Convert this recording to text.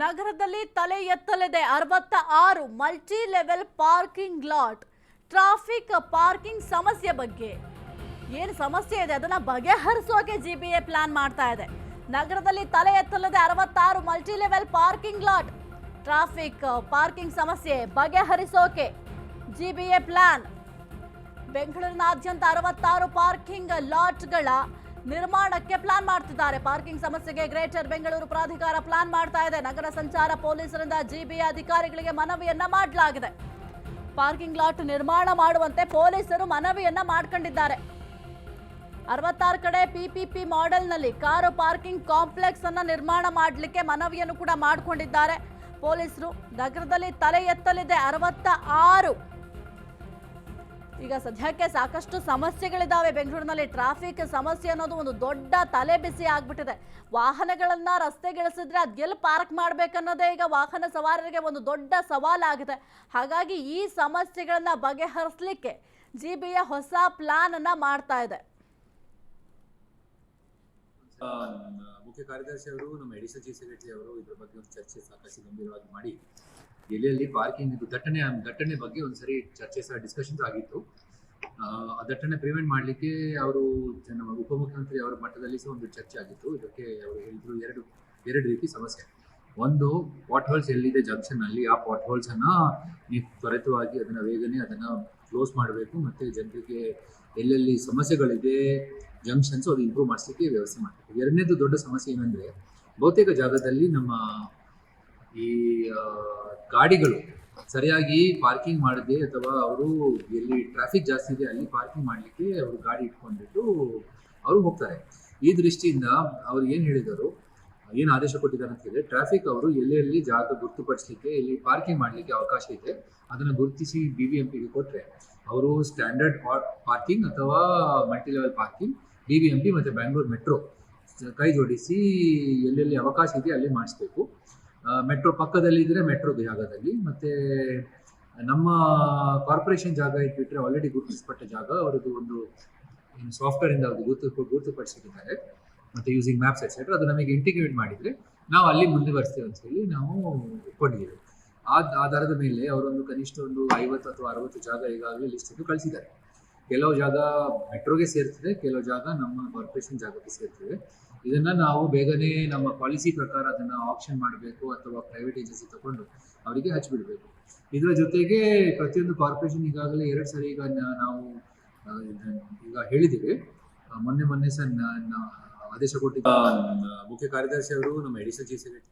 ನಗರದಲ್ಲಿ ತಲೆ ಎತ್ತಲಿದೆ. ಅರವತ್ತ ಆರು multi level parking lot traffic parking ಸಮಸ್ಯೆ ಬಗ್ಗೆ. ಏನು ಸಮಸ್ಯೆ ಇದೆ? ಅದನ್ನ ಬಗೆಹರಿಸೋಕೆ ಜಿ ಬಿ ಎ ಪ್ಲಾನ್ ಮಾಡ್ತಾ ಇದೆ. ನಗರದಲ್ಲಿ ತಲೆ ಎತ್ತಲಿದೆ. ಅರವತ್ತಾರು multi level parking lot traffic parking ಸಮಸ್ಯೆ ಬಗೆಹರಿಸೋಕೆ ಜಿ ಬಿ ಎ ಪ್ಲಾನ್ ಬೆಂಗಳೂರಿನಾದ್ಯಂತ ಅರವತ್ತಾರು ಪಾರ್ಕಿಂಗ್ ಲಾಟ್ಗಳ ನಿರ್ಮಾಣಕ್ಕೆ ಪ್ಲಾನ್ ಮಾಡ್ತಿದ್ದಾರೆ. ಪಾರ್ಕಿಂಗ್ ಸಮಸ್ಯೆಗೆ ಗ್ರೇಟರ್ ಬೆಂಗಳೂರು ಪ್ರಾಧಿಕಾರ ಪ್ಲಾನ್ ಮಾಡ್ತಾ ಇದೆ. ನಗರ ಸಂಚಾರ ಪೊಲೀಸರಿಂದ ಜಿಬಿ ಅಧಿಕಾರಿಗಳಿಗೆ ಮನವಿಯನ್ನ ಮಾಡಲಾಗಿದೆ. ಪಾರ್ಕಿಂಗ್ ಲಾಟ್ ನಿರ್ಮಾಣ ಮಾಡುವಂತೆ ಪೊಲೀಸರು ಮನವಿಯನ್ನ ಮಾಡ್ಕೊಂಡಿದ್ದಾರೆ. ಅರವತ್ತಾರು ಕಡೆ ಪಿಪಿಪಿ ಮಾಡೆಲ್ನಲ್ಲಿ ಕಾರು ಪಾರ್ಕಿಂಗ್ ಕಾಂಪ್ಲೆಕ್ಸ್ ಅನ್ನ ನಿರ್ಮಾಣ ಮಾಡಲಿಕ್ಕೆ ಮನವಿಯನ್ನು ಕೂಡ ಮಾಡಿಕೊಂಡಿದ್ದಾರೆ. ಪೊಲೀಸರು ನಗರದಲ್ಲಿ ತಲೆ ಎತ್ತಲಿದೆ. ಅರವತ್ತ ಆರು ಈಗ ಸದ್ಯಕ್ಕೆ ಸಾಕಷ್ಟು ಸಮಸ್ಯೆಗಳಿದ್ದಾವೆ ಬೆಂಗಳೂರಿನಲ್ಲಿ ಟ್ರಾಫಿಕ್ ಸಮಸ್ಯೆ ಅನ್ನೋದು ಒಂದು ದೊಡ್ಡ ತಲೆ ಬಿಸಿ ಆಗ್ಬಿಟ್ಟಿದೆ. ವಾಹನಗಳನ್ನ ರಸ್ತೆಗಿಳಿಸಿದ್ರೆ ಎಲ್ಲಿ ಪಾರ್ಕ್ ಮಾಡ್ಬೇಕನ್ನೋದೇ ಈಗ ವಾಹನ ಸವಾರರಿಗೆ ಒಂದು ದೊಡ್ಡ ಸವಾಲಾಗಿದೆ. ಹಾಗಾಗಿ ಈ ಸಮಸ್ಯೆಗಳನ್ನ ಬಗೆಹರಿಸಲಿಕ್ಕೆ ಜಿ ಬಿಯ ಹೊಸ ಪ್ಲಾನ್ ಅನ್ನ ಮಾಡ್ತಾ ಇದೆ. ಮುಖ್ಯ ಕಾರ್ಯದರ್ಶಿ ಅವರು, ನಮ್ಮ ಎಡಿಸಿ ಸೆಕ್ರೆಟರಿ ಅವರು ಇದ್ರ ಬಗ್ಗೆ ಚರ್ಚೆ ಸಾಕಷ್ಟು ಗಂಭೀರವಾಗಿ ಮಾಡಿ. ಎಲ್ಲೆಲ್ಲಿ ಪಾರ್ಕಿಂಗ್ ಇದು ದಟ್ಟಣೆ ದಟ್ಟಣೆ ಬಗ್ಗೆ ಒಂದ್ಸರಿ ಚರ್ಚೆ ಸಹ ಡಿಸ್ಕಷನ್ಸ್ ಆಗಿತ್ತು. ಆ, ದಟ್ಟಣೆ ಪ್ರಿವೆಂಟ್ ಮಾಡಲಿಕ್ಕೆ ಅವರು ನಮ್ಮ ಉಪಮುಖ್ಯಮಂತ್ರಿ ಅವರ ಮಟ್ಟದಲ್ಲಿ ಸಹ ಒಂದು ಚರ್ಚೆ ಆಗಿತ್ತು. ಇದಕ್ಕೆ ಅವರು ಹೇಳಿದ್ರು ಎರಡು ಎರಡು ರೀತಿ ಸಮಸ್ಯೆ. ಒಂದು ಪಾಟ್ ಹೋಲ್ಸ್ ಎಲ್ಲಿದೆ ಜಂಕ್ಷನ್ ಅಲ್ಲಿ ಆ ಪಾಟ್ ಹೋಲ್ಸ್ ಅನ್ನ ನೀವು ತ್ವರಿತವಾಗಿ ಅದನ್ನ ಬೇಗನೆ ಅದನ್ನ ಕ್ಲೋಸ್ ಮಾಡಬೇಕು ಮತ್ತೆ ಜನರಿಗೆ ಎಲ್ಲೆಲ್ಲಿ ಸಮಸ್ಯೆಗಳಿದೆ ಜಂಕ್ಷನ್ಸ್ ಅದು ಇಂಪ್ರೂವ್ ಮಾಡಿಸಲಿಕ್ಕೆ ವ್ಯವಸ್ಥೆ ಮಾಡಬೇಕು. ಎರಡನೇದು ದೊಡ್ಡ ಸಮಸ್ಯೆ ಏನಂದ್ರೆ ಬಹುತೇಕ ಜಾಗದಲ್ಲಿ ನಮ್ಮ ಈ ಗಾಡಿಗಳು ಸರಿಯಾಗಿ ಪಾರ್ಕಿಂಗ್ ಮಾಡದೆ ಅಥವಾ ಅವರು ಎಲ್ಲಿ ಟ್ರಾಫಿಕ್ ಜಾಸ್ತಿ ಇದೆ ಅಲ್ಲಿ ಪಾರ್ಕಿಂಗ್ ಮಾಡಲಿಕ್ಕೆ ಅವರು ಗಾಡಿ ಇಟ್ಕೊಂಡ್ಬಿಟ್ಟು ಅವರು ಹೋಗ್ತಾರೆ. ಈ ದೃಷ್ಟಿಯಿಂದ ಅವ್ರು ಏನು ಹೇಳಿದರು, ಏನು ಆದೇಶ ಕೊಟ್ಟಿದ್ದಾರೆ ಅಂತ ಹೇಳಿದ್ರೆ ಟ್ರಾಫಿಕ್ ಅವರು ಎಲ್ಲೆಲ್ಲಿ ಜಾಗ ಗುರುತುಪಡಿಸಲಿಕ್ಕೆ, ಎಲ್ಲಿ ಪಾರ್ಕಿಂಗ್ ಮಾಡಲಿಕ್ಕೆ ಅವಕಾಶ ಇದೆ, ಅದನ್ನು ಗುರುತಿಸಿ ಬಿ ಬಿ ಎಂ ಪಿಗೆ ಕೊಟ್ಟರೆ ಅವರು ಸ್ಟ್ಯಾಂಡರ್ಡ್ ಪಾರ್ಕಿಂಗ್ ಅಥವಾ multi level parking B B M P ಮತ್ತು ಬ್ಯಾಂಗ್ಳೂರ್ ಮೆಟ್ರೋ ಕೈ ಜೋಡಿಸಿ ಎಲ್ಲೆಲ್ಲಿ ಅವಕಾಶ ಇದೆ ಅಲ್ಲಿ ಮಾಡಿಸ್ಬೇಕು. ಮೆಟ್ರೋ ಪಕ್ಕದಲ್ಲಿ ಇದ್ರೆ ಮೆಟ್ರೋ ಜಾಗದಲ್ಲಿ ಮತ್ತೆ ನಮ್ಮ ಕಾರ್ಪೊರೇಷನ್ ಜಾಗ ಇಟ್ಬಿಟ್ರೆ ಆಲ್ರೆಡಿ ಗುರುತಿಸಪಟ್ಟ ಜಾಗ, ಅವರದ್ದು ಒಂದು ಸಾಫ್ಟ್ವೇರ್ ಇಂದ ಅವರು ಗುರುತು ಗುರುತುಪಡಿಸಿದ್ದಾರೆ ಮತ್ತೆ ಯೂಸಿಂಗ್ ಮ್ಯಾಪ್ಸ್ ಎಕ್ಸೆಟ್ರಾ ಅದು ನಮಗೆ ಇಂಟಿಗ್ರೇಟ್ ಮಾಡಿದ್ರೆ ನಾವು ಅಲ್ಲಿ ಮುಂದುವರಿಸ್ತೇವೆ ಅಂತ ಹೇಳಿ ನಾವು ಒಪ್ಕೊಂಡಿದ್ದೇವೆ. ಆ ಆಧಾರದ ಮೇಲೆ ಅವರೊಂದು ಕನಿಷ್ಠ ಒಂದು ಐವತ್ತು ಅಥವಾ ಅರವತ್ತು ಜಾಗ ಈಗಾಗಲೇ ಲಿಸ್ಟ್ ಅನ್ನು ಕಳಿಸಿದ್ದಾರೆ. ಕೆಲವು ಜಾಗ ಮೆಟ್ರೋಗೆ ಸೇರ್ತದೆ, ಕೆಲವು ಜಾಗ ನಮ್ಮ ಕಾರ್ಪೊರೇಷನ್ ಜಾಗಕ್ಕೆ ಸೇರ್ತದೆ. ಇದನ್ನ ನಾವು ಬೇಗನೆ ನಮ್ಮ ಪಾಲಿಸಿ ಪ್ರಕಾರ ಅದನ್ನ ಆಪ್ಷನ್ ಮಾಡಬೇಕು ಅಥವಾ ಪ್ರೈವೇಟ್ ಏಜೆನ್ಸಿ ತಗೊಂಡು ಅವರಿಗೆ ಹಚ್ಚಿಬಿಡ್ಬೇಕು ಇದರ ಜೊತೆಗೆ ಪ್ರತಿಯೊಂದು ಕಾರ್ಪೊರೇಷನ್ ಈಗಾಗಲೇ ಎರಡು ಸರಿ ಈಗ ನಾವು ಈಗ ಹೇಳಿದ್ದೀವಿ. ಮೊನ್ನೆ ಮೊನ್ನೆ ಸರ್ ಆದೇಶ ಕೊಟ್ಟಿದ್ದ ಮುಖ್ಯ ಕಾರ್ಯದರ್ಶಿ ಅವರು, ನಮ್ಮ ಎಡಿಷನ್ ಚೀಫ್ ಸೆಕ್ರೆಟರಿ